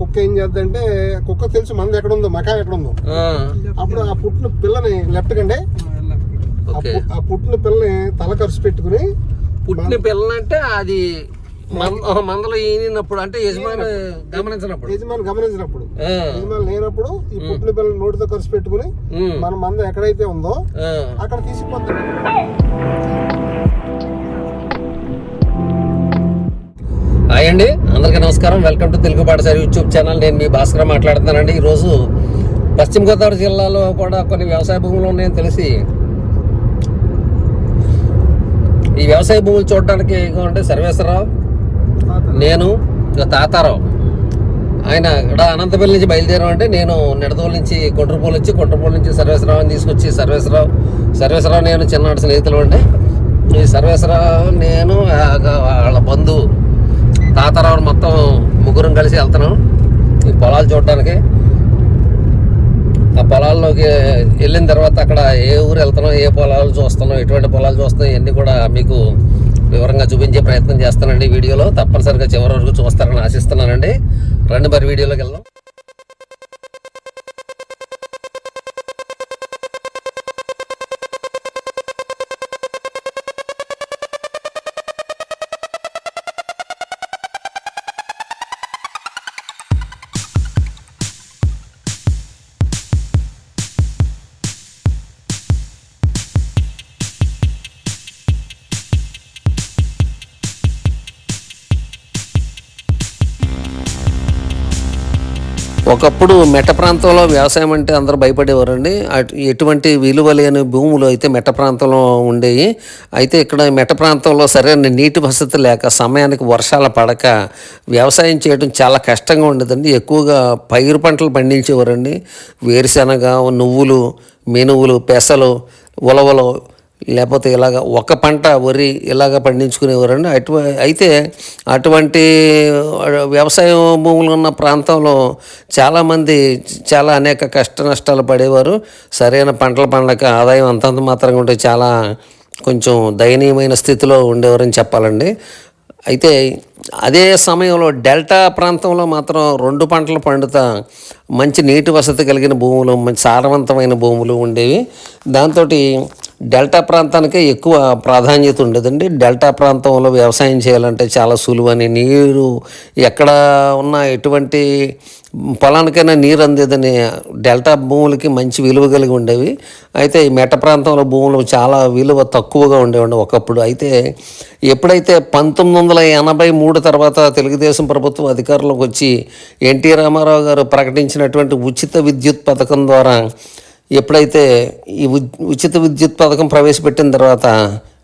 కుక్క ఏం చేద్దంటే కుక్క తెలుసు మంది ఎక్కడ ఉందో మకా ఎక్కడ ఉందో అప్పుడు ఆ పుట్టిన పిల్లని లెఫ్ట్ కండి ఆ ఓకే. పు- ఆ పుట్టిన పిల్లని తల ఖర్చు పెట్టుకుని పుట్టిన పిల్లలంటే అది మందలో ఈనినప్పుడు అంటే యజమాని గమనించినప్పుడు. యజమాని గమనించినప్పుడు. యజమాని లేనప్పుడు ఈ పుట్టిన పిల్లని నోటితో ఖర్చు పెట్టుకుని మన మంద ఎక్కడైతే ఉందో. అక్కడ తీసుకుపోతాడు హాయ్ అండి. అందరికీ నమస్కారం. వెల్కమ్ టు తెలుగు పాఠశాల యూట్యూబ్ ఛానల్. నేను మీ భాస్కర్ మాట్లాడుతున్నానండి. ఈరోజు పశ్చిమ గోదావరి జిల్లాలో కూడా కొన్ని వ్యవసాయ భూములు ఉన్నాయని తెలిసి ఈ వ్యవసాయ భూములు చూడడానికి అంటే సర్వేశ్వరరావు నేను తాతారావు. ఆయన ఇక్కడ అనంతపల్లి నుంచి బయలుదేరాం అంటే నేను నిడదవోలు నుంచి కొండ్రపూలు వచ్చి కొండ్రపూలు నుంచి సర్వేశ్వరరావుని తీసుకొచ్చి సర్వేశ్వరరావు సర్వేశ్వరరావు నేను చిన్ననాటి స్నేహితులు అండి. ఈ సర్వేశ్వరరావు నేను వాళ్ళ బంధువు తాతారావుని మొత్తం ముగ్గురం కలిసి వెళ్తున్నాం. ఈ పొలాలు చూడడానికి. ఆ పొలాల్లోకి వెళ్ళిన తర్వాత అక్కడ ఏ ఊరు వెళ్తున్నాం ఏ పొలాలు చూస్తున్నాం ఎటువంటి పొలాలు చూస్తున్నాం ఇవన్నీ కూడా మీకు వివరంగా చూపించే ప్రయత్నం చేస్తానండి వీడియోలో. తప్పనిసరిగా చివరి వరకు చూస్తారని ఆశిస్తున్నానండి. రెండు మరి వీడియోలోకి వెళ్దాం. ఒకప్పుడు మెట్ట ప్రాంతంలో వ్యవసాయం అంటే అందరూ భయపడేవారండి. అటు- ఎటువంటి విలువ లేని భూములు అయితే మెట్ట ప్రాంతంలో ఉండేవి అయితే ఇక్కడ మెట్ట ప్రాంతంలో సరైన నీటి వసతి లేక సమయానికి వర్షాలు పడక వ్యవసాయం చేయడం చాలా కష్టంగా ఉండేదండి. ఎక్కువగా పైరు పంటలు పండించేవారండి. వేరుశనగ నువ్వులు మినువులు పెసలు ఉలవలు లేకపోతే ఇలాగ ఒక పంట వరి ఇలాగ పండించుకునేవారండి. అటు అయితే అటువంటి వ్యవసాయ భూములు ఉన్న ప్రాంతంలో చాలామంది చాలా అనేక కష్ట నష్టాలు పడేవారు. సరైన పంటలు పండక ఆదాయం అంతంత మాత్రంగా ఉంటే చాలా కొంచెం దయనీయమైన స్థితిలో ఉండేవారని చెప్పాలండి. అయితే అదే సమయంలో డెల్టా ప్రాంతంలో మాత్రం రెండు పంటలు పండుతా మంచి నీటి వసతి కలిగిన భూములు మంచి సారవంతమైన భూములు ఉండేవి. దాంతో డెల్టా ప్రాంతానికే ఎక్కువ ప్రాధాన్యత ఉండేదండి. డెల్టా ప్రాంతంలో వ్యవసాయం చేయాలంటే చాలా సులువని నీరు ఎక్కడ ఉన్న ఎటువంటి పొలానికైనా నీరు అందేదని డెల్టా భూములకి మంచి విలువ కలిగి ఉండేవి. అయితే ఈ మెట్ట ప్రాంతంలో భూములు చాలా విలువ తక్కువగా ఉండేవండి ఒకప్పుడు. అయితే ఎప్పుడైతే పంతొమ్మిది వందల ఎనభై మూడు తర్వాత తెలుగుదేశం ప్రభుత్వం అధికారంలోకి వచ్చి ఎన్టీ రామారావు గారు ప్రకటించినటువంటి ఉచిత విద్యుత్ పథకం ద్వారా ఎప్పుడైతే ఈ ఉచిత విద్యుత్ పథకం ప్రవేశపెట్టిన తర్వాత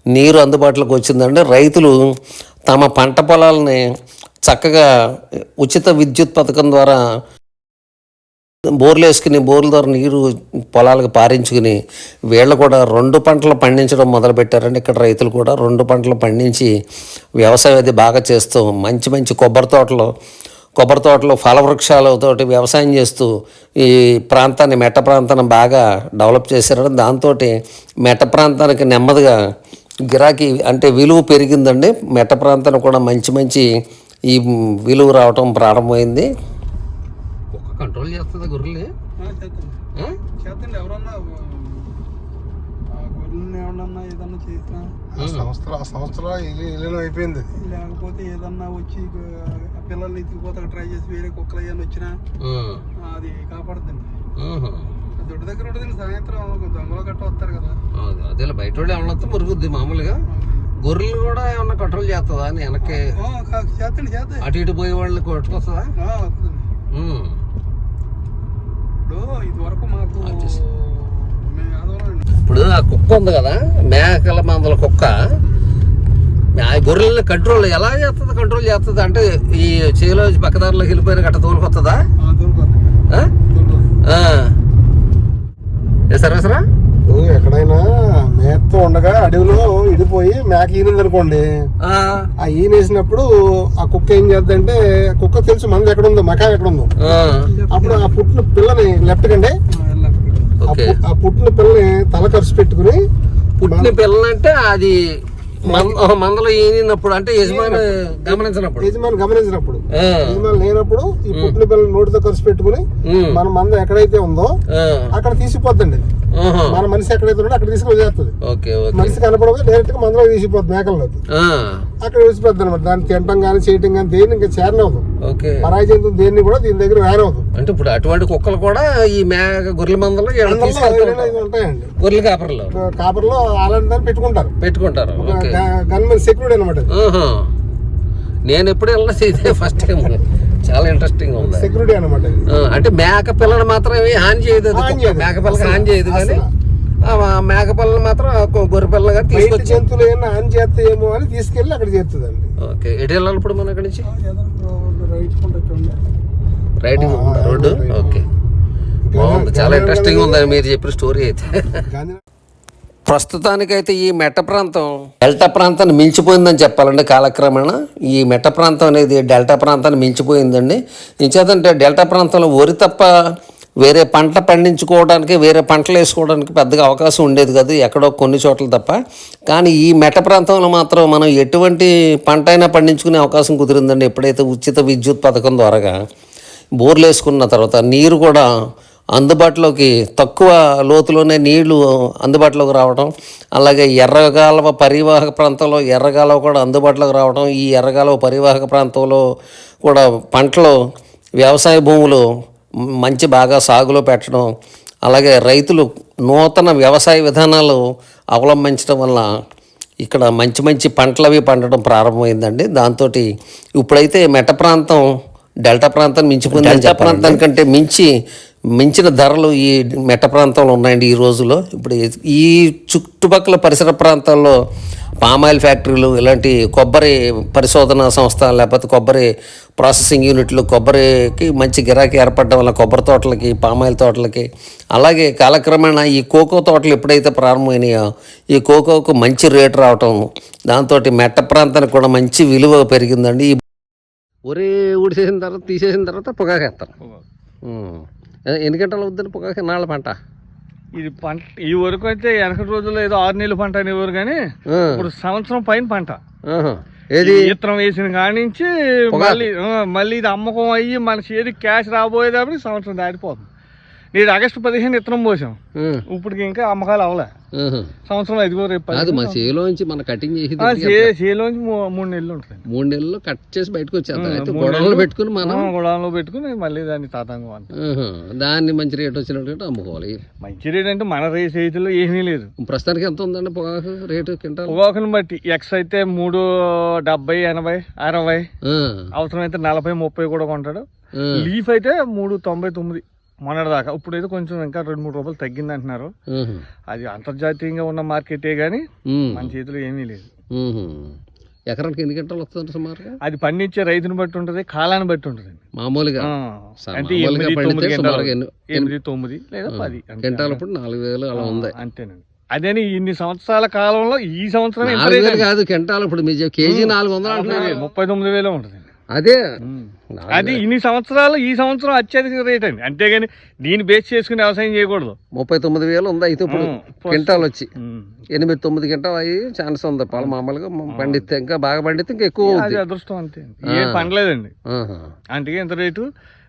నీరు అందుబాటులోకి వచ్చిందంటే రైతులు తమ పంట పొలాలని చక్కగా ఉచిత విద్యుత్ పథకం ద్వారా బోర్లు వేసుకుని బోర్ల ద్వారా నీరు పొలాలకు పారించుకుని వీళ్ళు కూడా రెండు పంటలు పండించడం మొదలుపెట్టారండి. ఇక్కడ రైతులు కూడా రెండు పంటలు పండించి వ్యవసాయం అది బాగా చేస్తూ మంచి మంచి కొబ్బరి తోటలు కొబ్బరి తోటలు ఫల వృక్షాలతోటి వ్యవసాయం చేస్తూ ఈ ప్రాంతాన్ని మెట్ట ప్రాంతాన్ని బాగా డెవలప్ చేశారు దాంతో మెట్ట ప్రాంతానికి నెమ్మదిగా గిరాకీ అంటే విలువ పెరిగిందండి. మెట్ట ప్రాంతానికి కూడా మంచి మంచి ఈ విలువ రావటం ప్రారంభమైంది. కంట్రోల్ చేస్తుంది ఎవరన్నా ఏదన్నా చేసినా ఆ సంవత్సరం ఆ సంవత్సరం అయిపోయింది లేకపోతే ఏదన్నా వచ్చి ఆ పిల్లల్ని ఎత్తుకుపోతా ట్రై చేసి వేరే కుక్కలు అయ్యాన్ని వచ్చినా. అది కాపాడుతుంది. దొడ్డు దగ్గర ఉంటుంది సాయంత్రం దొంగలు గట్ట వస్తారు కదా. అదేలే బయట వాళ్ళు ఏమన్నా మురుగుద్ది మామూలుగా గొర్రెలు కూడా ఏమన్నా కంట్రోల్ చేస్తుందా అని వెనక్కి చేతండి చేతండి అటు ఇటు పోయే వాళ్ళని కొట్టుకొస్తుందా. ఇప్పుడు ఇది వరకు మాకు ఇప్పుడు ఆ కుక్క ఉంది కదా మేకల మందల కుక్క ఆ గొర్రెల్ని కంట్రోల్ ఎలా చేస్తుంది కంట్రోల్ చేస్తుంది అంటే ఈ చేలో పక్కదారిలోకి వెళ్ళిపోయిన గట్ట తోలుకొస్తుందా. ఏ సర్వేసరా ఎక్కడైనా మేతతో ఉండగా అడవిలో ఇడిపోయి మేక ఈనింది అనుకోండి. ఆ. ఈనేసినప్పుడు ఆ కుక్క ఏం చేద్దంటే కుక్క తెలుసు మంది ఎక్కడ ఉందో మకా ఎక్కడ ఉందో. అప్పుడు ఆ పుట్టిన పిల్లని లెఫ్ట్ కండి ఆ పుట్టిన పిల్లని తల ఖర్చు పెట్టుకుని పుట్టిన పిల్లలంటే అది మంద మందలో ఈనినప్పుడు అంటే యజమాని గమనించినప్పుడు. యజమాని గమనించినప్పుడు. యజమాని లేనప్పుడు ఈ పుట్టిన పిల్లలు నోటితో ఖర్చు పెట్టుకుని మన మంద ఎక్కడైతే ఉందో అక్కడ తీసిపోద్దండి. మన మనిషి ఎక్కడైతే ఉందో అక్కడ ఓకే మనిషి కనపడదు డైరెక్ట్గా మందలో తీసిపోద్ది మేకల్లోకి. అక్కడ విడిచిపోద్ది అనమాట దాన్ని తినటం కానీ చేయటం కానీ దేన్ని ఇంకా చేరనవదు ఓకే పరాయి జంతువు దేన్ని కూడా దీని దగ్గర రానవదు అంటే ఇప్పుడు అటువంటి కుక్కలు కూడా ఈ మేక గొర్రెల మందలో ఉంటాయండి. గొర్రెల కాపర్లో. కాపర్లో అలాంటి దాన్ని పెట్టుకుంటారు. పెట్టుకుంటారు. ఓకే. గన్మెన్ సెక్యూరిటీ అనమాట. నేను ఎప్పుడు వెళ్ళలేదు ఇదే ఫస్ట్ టైం. చాలా ఇంట్రెస్టింగ్ ఉంది. సెక్యూరిటీ అనమాట అంటే మేక పిల్లని మాత్రం ఏమీ హాని చేయదు హాని. మేక పిల్లకి హాని చేయదు కానీ మేక పిల్లని మాత్రం గొర్రె పిల్లగా తీసుకొచ్చి జంతువులు ఏమైనా ఆన్ చేస్తాయేమో అని తీసుకెళ్ళి అక్కడ చేస్తుందండి. ఓకే. ఎటు వెళ్ళాలి ఇప్పుడు మన అక్కడి నుంచి? Right road. ఓకే బాగుంది. చాలా ఇంట్రెస్టింగ్ ఉంది మీరు చెప్పిన స్టోరీ అయితే. ప్రస్తుతానికైతే ఈ మెట్ట ప్రాంతం డెల్టా ప్రాంతాన్ని మించిపోయిందని చెప్పాలండి కాలక్రమేణా. ఈ మెట్ట ప్రాంతం అనేది డెల్టా ప్రాంతాన్ని మించిపోయిందండి. ఇంచేతంటే డెల్టా ప్రాంతంలో వరి తప్ప వేరే పంట పండించుకోవడానికి వేరే పంటలు వేసుకోవడానికి పెద్దగా అవకాశం ఉండేది కాదు ఎక్కడో కొన్ని చోట్ల తప్ప. కానీ ఈ మెట్ట ప్రాంతంలో మాత్రం మనం ఎటువంటి పంట అయినా పండించుకునే అవకాశం కుదిరిందండి. ఎప్పుడైతే ఉచిత విద్యుత్ పథకం ద్వారాగా బోర్లు వేసుకున్న తర్వాత నీరు కూడా అందుబాటులోకి తక్కువ లోతులోనే నీళ్ళు అందుబాటులోకి రావడం అలాగే ఎర్రగాలవ పరివాహక ప్రాంతంలో ఎర్రగాలవ కూడా అందుబాటులోకి రావడం ఈ ఎర్రగాలవ పరివాహక ప్రాంతంలో కూడా పంటలు వ్యవసాయ భూములు మంచి బాగా సాగులో పెట్టడం అలాగే రైతులు నూతన వ్యవసాయ విధానాలు అవలంబించడం వల్ల ఇక్కడ మంచి మంచి పంటలు అవి పండడం ప్రారంభమైందండి. దాంతో ఇప్పుడైతే మెట్ట ప్రాంతం డెల్టా ప్రాంతం మించిపోయింది డెల్టా ప్రాంతానికంటే మించి మించిన ధరలు ఈ మెట్ట ప్రాంతంలో ఉన్నాయండి ఈ రోజుల్లో. ఇప్పుడు ఈ చుట్టుపక్కల పరిసర ప్రాంతాల్లో పామాయిల్ ఫ్యాక్టరీలు ఇలాంటి కొబ్బరి పరిశోధన సంస్థ లేకపోతే కొబ్బరి ప్రాసెసింగ్ యూనిట్లు కొబ్బరికి మంచి గిరాకీ ఏర్పడడం వల్ల కొబ్బరి తోటలకి పామాయిల్ తోటలకి. అలాగే కాలక్రమేణా ఈ కోకో తోటలు ఎప్పుడైతే ప్రారంభమైనాయో ఈ కోకోకు మంచి రేటు రావటం దాంతో మెట్ట ప్రాంతానికి కూడా మంచి విలువ పెరిగిందండి. ఈ ఒరే ఊడిసేసిన తర్వాత తీసేసిన తర్వాత పొగాకేస్తారు ఎన్ని గంటలు అవుతుంది పొగాకు? నాళ్ళ పంట. ఇది పంట ఈ వరకు అయితే వెనకటి రోజుల్లో ఏదో ఆరు నెలల పంట అనేవారు కానీ ఇప్పుడు సంవత్సరం పైన పంట. ఏది? ఈ విత్తనం వేసిన కాడి నుంచి మళ్ళీ మళ్ళీ ఇది అమ్మకం అయ్యి మన చేతికి క్యాష్ రాబోయేటప్పుడు సంవత్సరం దాటిపోతుంది. నేను ఆగస్టు పదిహేను విత్తనం పోసాం. ఆ, ఇప్పటికి ఇంకా అమ్మకాలు అవ్వలే ఆహా. సంవత్సరం ఐదుగో రేపు. కాదు మా చేలోంచి మన కటింగ్ చేసి చేలోంచి మూడు నెలలు ఉంటుంది మూడు నెలల్లో కట్ చేసి బయటకు అయితే గొడవలు పెట్టుకుని మనం గొడవలో పెట్టుకుని మళ్ళీ దాన్ని తాతంగం అంట. దాన్ని మంచి రేట్ వచ్చినట్టు అమ్ముకోవాలి. మంచి రేట్ అంటే మన రే చేతిలో ఏమీ లేదు. ప్రస్తుతానికి ఎంత ఉందండి పొగాకు రేటు క్వింటాల్? పొగాకుని బట్టి ఎక్స్ అయితే మూడు డెబ్బై ఎనభై అరవై. ఆ, అవసరమైతే నలభై ముప్పై కూడా కొంటాడు. లీఫ్ అయితే మూడు తొంభై తొమ్మిది. మొన్నటి దాకా ఇప్పుడైతే కొంచెం ఇంకా రెండు మూడు రూపాయలు తగ్గింది అంటున్నారు. అది అంతర్జాతీయంగా ఉన్న మార్కెటే కానీ ఉమ్, మన చేతిలో ఏమీ లేదు. ఎకరానికి ఎన్ని గంటలు వస్తుంది సుమారుగా? అది పండించే రైతుని బట్టి ఉంటుంది కాలాన్ని బట్టి ఉంటుంది. మామూలుగా. అంటే ఎనిమిది తొమ్మిది గంటలు లేదా పది ఇప్పుడు నాలుగు వేలు అలా ఉంది. అంతేనండి. అదేని ఇన్ని సంవత్సరాల కాలంలో ఈ సంవత్సరం కాదు క్వింటాల్ ఇప్పుడు కేజీ నాలుగు వందలు అంటున్నారు? ముప్పై తొమ్మిది వేలే ఉంటుంది అదే. అది ఇన్ని సంవత్సరాలు ఈ సంవత్సరం అత్యధిక రేట్ అండి. అంతేగాని దీన్ని బేస్ చేసుకుని వ్యవసాయం చేయకూడదు. ముప్పై తొమ్మిది వేలు ఉంది. అయితే ఇప్పుడు క్వింటాల్ వచ్చి. ఎనిమిది తొమ్మిది గంటలు అయ్యి ఛాన్స్ ఉంది. పాలు మామూలుగా పండిస్తే ఇంకా బాగా పండితే ఇంకా ఎక్కువ అదృష్టం అంతే. ఏం పండలేదండి. అందుకే ఇంత రేటు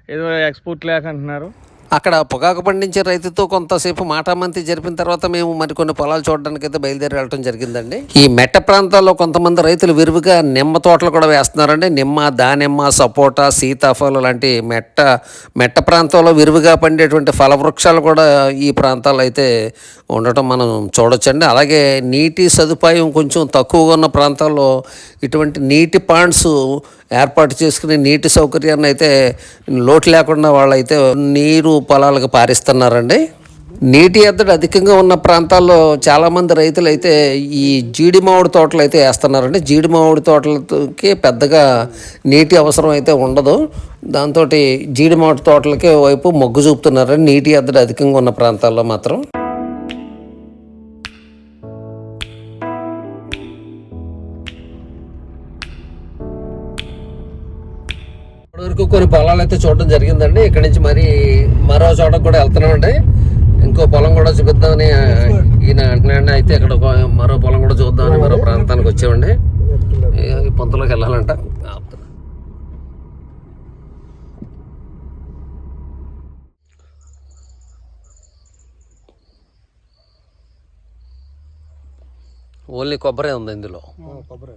ఏదో ఎక్స్పోర్ట్ లేక అంటున్నారు. అక్కడ పొగాకు పండించే రైతుతో కొంతసేపు మాటామంతి జరిపిన తర్వాత మేము మరికొన్ని పొలాలు చూడడానికి అయితే బయలుదేరి వెళ్ళటం జరిగిందండి. ఈ మెట్ట ప్రాంతాల్లో కొంతమంది రైతులు విరివిగా నిమ్మ తోటలు కూడా వేస్తున్నారండి. నిమ్మ దానిమ్మ సపోటా సీతాఫలం లాంటి మెట్ట మెట్ట ప్రాంతంలో విరివిగా పండేటువంటి ఫల వృక్షాలు కూడా ఈ ప్రాంతాల్లో అయితే ఉండటం మనం చూడొచ్చండి. అలాగే నీటి సదుపాయం కొంచెం తక్కువగా ఉన్న ప్రాంతాల్లో ఇటువంటి నీటి పాండ్స్ ఏర్పాటు చేసుకుని నీటి సౌకర్యాన్ని అయితే లోటు లేకుండా వాళ్ళైతే నీరు పొలాలకు పారిస్తున్నారండి. నీటి ఎద్దడి అధికంగా ఉన్న ప్రాంతాల్లో చాలామంది రైతులు అయితే ఈ జీడి మామిడి తోటలు అయితే వేస్తున్నారండి. జీడి మామిడి తోటలకి పెద్దగా నీటి అవసరం అయితే ఉండదు. దాంతో జీడి మామిడి తోటలకి వైపు మొగ్గు చూపుతున్నారండి. నీటి ఎద్దడి అధికంగా ఉన్న ప్రాంతాల్లో మాత్రం. వరకు కొన్ని పొలాలు అయితే చూడడం జరిగిందండి. ఇక్కడ నుంచి మరి మరో చోట కూడా వెళ్తున్నామండి. ఇంకో పొలం కూడా చూపిద్దామని ఈయన అంటున్నాడు అయితే ఇక్కడ మరో పొలం కూడా చూద్దామని మరో ప్రాంతానికి వచ్చామండి. పొంతలోకి వెళ్ళాలంట. ఓన్లీ కొబ్బరి ఉంది ఇందులో. కొబ్బరి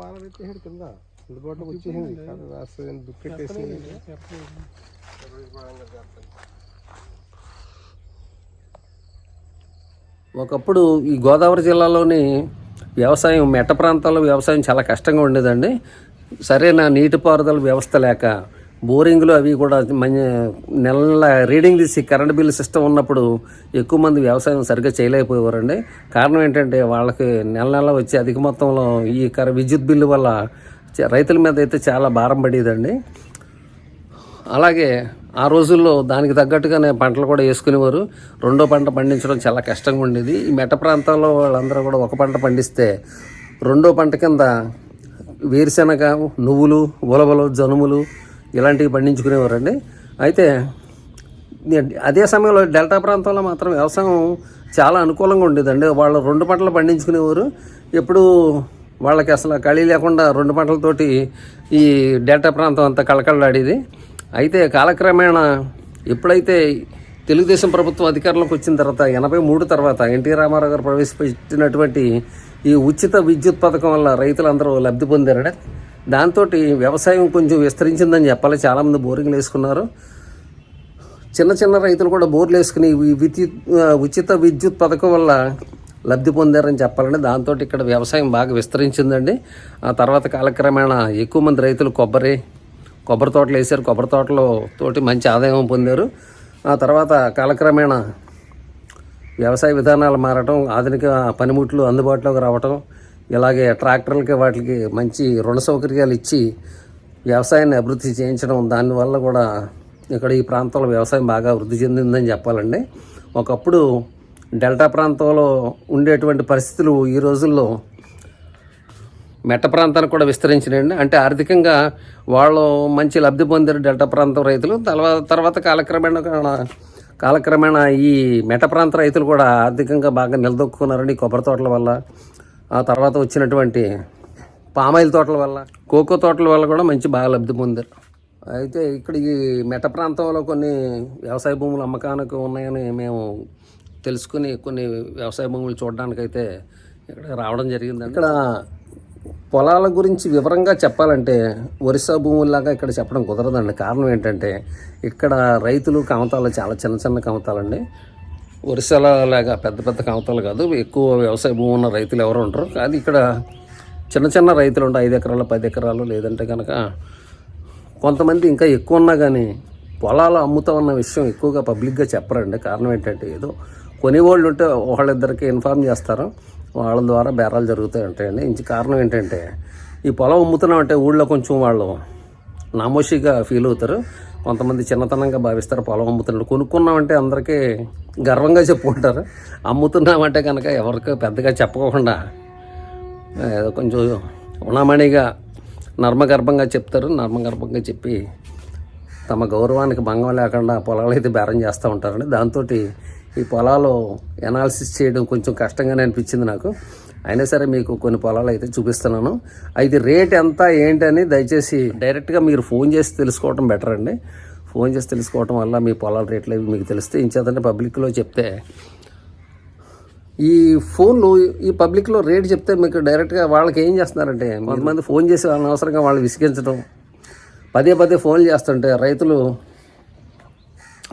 బాగా పెట్టేసాడు కింద. అందుబాటులోకి వచ్చేసింది. ఒకప్పుడు ఈ గోదావరి జిల్లాలోని వ్యవసాయం మెట్ట ప్రాంతాల్లో వ్యవసాయం చాలా కష్టంగా ఉండేదండి. సరైన నీటిపారుదల వ్యవస్థ లేక బోరింగ్లు అవి కూడా మంచి నెల రీడింగ్ తీసి కరెంట్ బిల్ సిస్టమ్ ఉన్నప్పుడు ఎక్కువ మంది వ్యవసాయం సరిగ్గా చేయలేకపోయేవారండి. కారణం ఏంటంటే వాళ్ళకి నెల నెల వచ్చే అధిక మొత్తంలో ఈ కర విద్యుత్ బిల్లు వల్ల రైతుల మీద అయితే చాలా భారం పడేదండి. అలాగే ఆ రోజుల్లో దానికి తగ్గట్టుగానే పంటలు కూడా వేసుకునేవారు. రెండో పంట పండించడం చాలా కష్టంగా ఉండేది. ఈ మెట్ట ప్రాంతాల్లో వాళ్ళందరూ కూడా ఒక పంట పండిస్తే రెండో పంట కింద వేరుశెనగ నువ్వులు ఉలవలు జనుములు ఇలాంటివి పండించుకునేవారండి. అయితే అదే సమయంలో డెల్టా ప్రాంతంలో మాత్రం వ్యవసాయం చాలా అనుకూలంగా ఉండేదండి. వాళ్ళు రెండు పంటలు పండించుకునేవారు. ఎప్పుడు వాళ్ళకి అసలు ఖాళీ లేకుండా రెండు పంటలతోటి ఈ డెల్టా ప్రాంతం అంతా కళకళలాడేది. అయితే కాలక్రమేణా ఎప్పుడైతే తెలుగుదేశం ప్రభుత్వం అధికారంలోకి వచ్చిన తర్వాత ఎనభై మూడు తర్వాత ఎన్టీ రామారావు గారు ప్రవేశపెట్టినటువంటి ఈ ఉచిత విద్యుత్ పథకం వల్ల రైతులందరూ లబ్ధి పొందారట దాంతో వ్యవసాయం కొంచెం విస్తరించిందని చెప్పాలి. చాలామంది బోరింగ్లు వేసుకున్నారు. చిన్న చిన్న రైతులు కూడా బోర్లు వేసుకుని విద్యుత్ ఉచిత విద్యుత్ పథకం వల్ల లబ్ధి పొందారని చెప్పాలండి. దాంతో ఇక్కడ వ్యవసాయం బాగా విస్తరించిందండి. ఆ తర్వాత కాలక్రమేణా ఎక్కువ మంది రైతులు కొబ్బరి కొబ్బరి తోటలు వేశారు. కొబ్బరి తోటలో తోటి మంచి ఆదాయం పొందారు. ఆ తర్వాత కాలక్రమేణా వ్యవసాయ విధానాలు మారటం ఆధునిక పనిముట్లు అందుబాటులోకి రావటం ఇలాగే ట్రాక్టర్లకి వాటికి మంచి రుణ సౌకర్యాలు ఇచ్చి వ్యవసాయాన్ని అభివృద్ధి చేయించడం దానివల్ల కూడా ఇక్కడ ఈ ప్రాంతంలో వ్యవసాయం బాగా వృద్ధి చెందిందని చెప్పాలండి. ఒకప్పుడు డెల్టా ప్రాంతంలో ఉండేటువంటి పరిస్థితులు ఈ రోజుల్లో మెట్ట ప్రాంతానికి కూడా విస్తరించినాయండి. అంటే ఆర్థికంగా వాళ్ళు మంచి లబ్ధి పొందారు డెల్టా ప్రాంతం రైతులు. తర్వాత తర్వాత కాలక్రమేణా కాలక్రమేణా ఈ మెట్ట ప్రాంత రైతులు కూడా ఆర్థికంగా బాగా నిలదొక్కున్నారండి కొబ్బరి తోటల వల్ల. ఆ తర్వాత వచ్చినటువంటి పామాయిల్ తోటల వల్ల కోకో తోటల వల్ల కూడా మంచి బాగా లబ్ధి పొందారు. అయితే ఇక్కడ ఈ మెట్ట ప్రాంతంలో కొన్ని వ్యవసాయ భూములు అమ్మకానికి ఉన్నాయని మేము తెలుసుకుని కొన్ని వ్యవసాయ భూములు చూడడానికైతే ఇక్కడ రావడం జరిగింది ఇక్కడ పొలాల గురించి వివరంగా చెప్పాలంటే ఒరిస్సా భూముల్లాగా ఇక్కడ చెప్పడం కుదరదండి. కారణం ఏంటంటే ఇక్కడ రైతులు కమతాలు చాలా చిన్న చిన్న కమతాలండి. ఒరిస్సాలో లాగా పెద్ద పెద్ద కమతాలు కాదు. ఎక్కువ వ్యవసాయ భూమి ఉన్న రైతులు ఎవరు ఉంటారు కానీ ఇక్కడ చిన్న చిన్న రైతులు ఉంటాయి ఐదు ఎకరాలు పది ఎకరాలు లేదంటే కనుక కొంతమంది ఇంకా ఎక్కువ ఉన్నా కానీ పొలాలు అమ్ముతామన్న విషయం ఎక్కువగా పబ్లిక్గా చెప్పరండి. కారణం ఏంటంటే ఏదో కొనేవాళ్ళు ఉంటే వాళ్ళిద్దరికి ఇన్ఫార్మ్ చేస్తారు. వాళ్ళ ద్వారా బేరాలు జరుగుతూ ఉంటాయండి ఇంక కారణం ఏంటంటే ఈ పొలం అమ్ముతున్నామంటే ఊళ్ళో కొంచెం వాళ్ళు నామోషిగా ఫీల్ అవుతారు. కొంతమంది చిన్నతనంగా భావిస్తారు పొలం అమ్ముతున్నాడు కొనుక్కున్నామంటే అందరికీ గర్వంగా చెప్పుకుంటారు. అమ్ముతున్నామంటే కనుక ఎవరికి పెద్దగా చెప్పకుండా ఏదో కొంచెం ఉణామణిగా నర్మగర్భంగా చెప్తారు. నర్మగర్భంగా చెప్పి తమ గౌరవానికి భంగం లేకుండా పొలాలు అయితే బేరం చేస్తూ ఉంటారండి దాంతో ఈ పొలాలు ఎనాలిసిస్ చేయడం కొంచెం కష్టంగానే అనిపించింది నాకు. అయినా సరే మీకు కొన్ని పొలాలు అయితే చూపిస్తున్నాను. అయితే రేట్ ఎంత ఏంటని దయచేసి డైరెక్ట్గా మీరు ఫోన్ చేసి తెలుసుకోవటం బెటర్ అండి. ఫోన్ చేసి తెలుసుకోవటం వల్ల మీ పొలాల రేట్లు అవి మీకు తెలిస్తే ఇంచేతంటే పబ్లిక్లో చెప్తే ఈ ఫోన్లు ఈ పబ్లిక్లో రేట్ చెప్తే మీకు డైరెక్ట్గా వాళ్ళకి ఏం చేస్తున్నారంటే కొంతమంది ఫోన్ చేసి అనవసరంగా వాళ్ళు విసిగించడం పదే పదే ఫోన్లు చేస్తుంటే రైతులు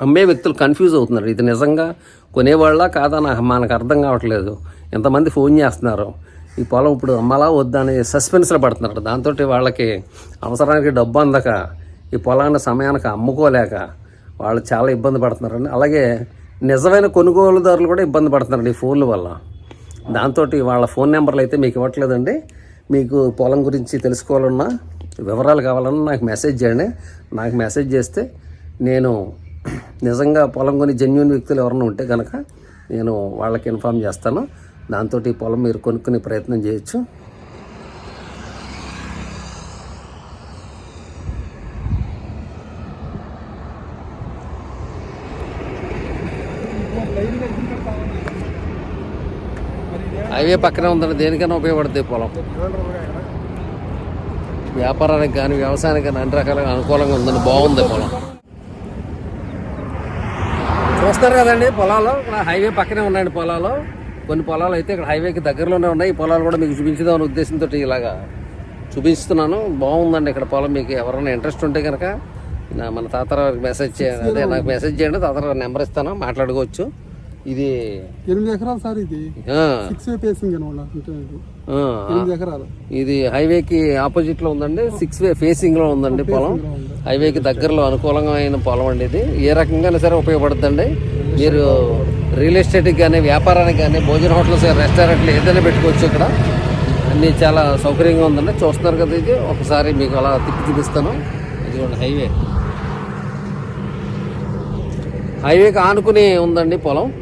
అమ్మే వ్యక్తులు కన్ఫ్యూజ్ అవుతున్నారు. ఇది నిజంగా కొనేవాళ్ళ కాదా? నాకు మనకు అర్థం కావట్లేదు. ఎంతమంది ఫోన్ చేస్తున్నారు? ఈ పొలం ఇప్పుడు అమ్మాలా వద్దా అని సస్పెన్స్లో పడుతున్నారు. దాంతో వాళ్ళకి అవసరానికి డబ్బు అందక ఈ పొలాన్ని సమయానికి అమ్ముకోలేక వాళ్ళు చాలా ఇబ్బంది పడుతున్నారండి అలాగే నిజమైన కొనుగోలుదారులు కూడా ఇబ్బంది పడుతున్నారండి ఈ ఫోన్ల వల్ల. దాంతో వాళ్ళ ఫోన్ నెంబర్లు అయితే మీకు ఇవ్వట్లేదండి. మీకు పొలం గురించి తెలుసుకోవాలన్నా వివరాలు కావాలన్నా నాకు మెసేజ్ చేయండి. నాకు మెసేజ్ చేస్తే నేను నిజంగా పొలం కొని జెన్యున్ వ్యక్తులు ఎవరైనా ఉంటే కనుక నేను వాళ్ళకి ఇన్ఫామ్ చేస్తాను. దాంతో ఈ పొలం మీరు కొనుక్కునే ప్రయత్నం చేయొచ్చు. హైవే పక్కనే ఉందండి దేనికైనా ఉపయోగపడుతుంది పొలం? వ్యాపారానికి కానీ వ్యవసాయానికి కానీ అన్ని రకాలుగా అనుకూలంగా ఉందండి బాగుంది పొలం. చూస్తారు కదండి పొలాలు. హైవే పక్కనే ఉన్నాయండి పొలాలు. కొన్ని పొలాలు అయితే ఇక్కడ హైవేకి దగ్గరలోనే ఉన్నాయి. ఈ పొలాలు కూడా మీకు చూపించుదామనే ఉద్దేశంతో ఇలాగా చూపిస్తున్నాను. బాగుందండి ఇక్కడ పొలం. మీకు ఎవరైనా ఇంట్రెస్ట్ ఉంటే కనుక నా మన తాతరావుకి మెసేజ్ చేయండి. అదే నాకు మెసేజ్ చేయండి. తాతరావు నెంబర్ ఇస్తాను. మాట్లాడుకోవచ్చు. ఇది ఎనిమిది ఎకరాలు సార్ ఇది. సిక్స్ వే ఇది. ఆ, ఎనిమిది ఎకరాలు. ఇది హైవేకి ఆపోజిట్లో ఉందండి సిక్స్ వే ఫేసింగ్లో ఉందండి పొలం. హైవేకి దగ్గరలో అనుకూలమైన పొలం అండి ఇది. ఏ రకంగా సరే ఉపయోగపడుతుందండి. మీరు రియల్ ఎస్టేట్కి కానీ వ్యాపారానికి కానీ భోజన హోటల్స్ రెస్టారెంట్లు ఏదైనా పెట్టుకోవచ్చు ఇక్కడ. అన్నీ చాలా సౌకర్యంగా ఉందండి. చూస్తున్నారు కదా ఇది. ఒకసారి మీకు అలా తిప్పి చూపిస్తాను. ఇదిగోండి హైవే. హైవేకి ఆనుకుని ఉందండి పొలం.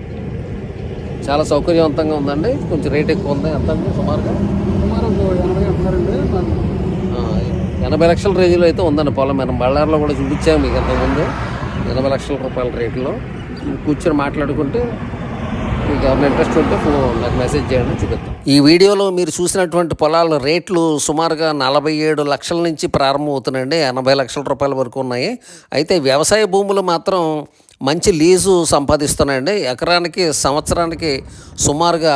చాలా సౌకర్యవంతంగా ఉందండి. కొంచెం రేట్ ఎక్కువ ఉంది. ఎంత అండి సుమారుగా? ఎనభై లక్షల రేంజ్లో అయితే ఉందండి పొలం. మనం బళ్ళారిలో కూడా చూపించాము మీకు అంతకుముందు. ఎనభై లక్షల రూపాయల రేట్లో. కూర్చొని మాట్లాడుకుంటే మీకు ఎవరైనా ఇంట్రెస్ట్ ఉంటే ఫోన్ నాకు మెసేజ్ చేయండి చూపిస్తాం ఈ వీడియోలో మీరు చూసినటువంటి పొలాల రేట్లు సుమారుగా నలభై ఏడు లక్షల నుంచి ప్రారంభమవుతున్నాయండి. ఎనభై లక్షల రూపాయల వరకు ఉన్నాయి. అయితే వ్యవసాయ భూములు మాత్రం మంచి లీజు సంపాదిస్తున్నాయండి. ఎకరానికి సంవత్సరానికి సుమారుగా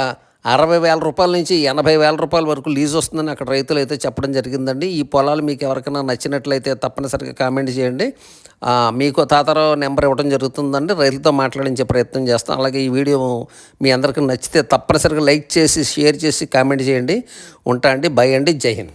అరవై వేల రూపాయల నుంచి ఎనభై వేల రూపాయల వరకు లీజ్ వస్తుందని అక్కడ రైతులు అయితే చెప్పడం జరిగిందండి. ఈ పొలాలు మీకు ఎవరికైనా నచ్చినట్లయితే తప్పనిసరిగా కామెంట్ చేయండి. మీకు తాతారావు నెంబర్ ఇవ్వడం జరుగుతుందండి. రైతులతో మాట్లాడించే ప్రయత్నం చేస్తాం. అలాగే ఈ వీడియో మీ అందరికీ నచ్చితే తప్పనిసరిగా లైక్ చేసి షేర్ చేసి కామెంట్ చేయండి. ఉంటా అండి. బై అండి. జై హింద్.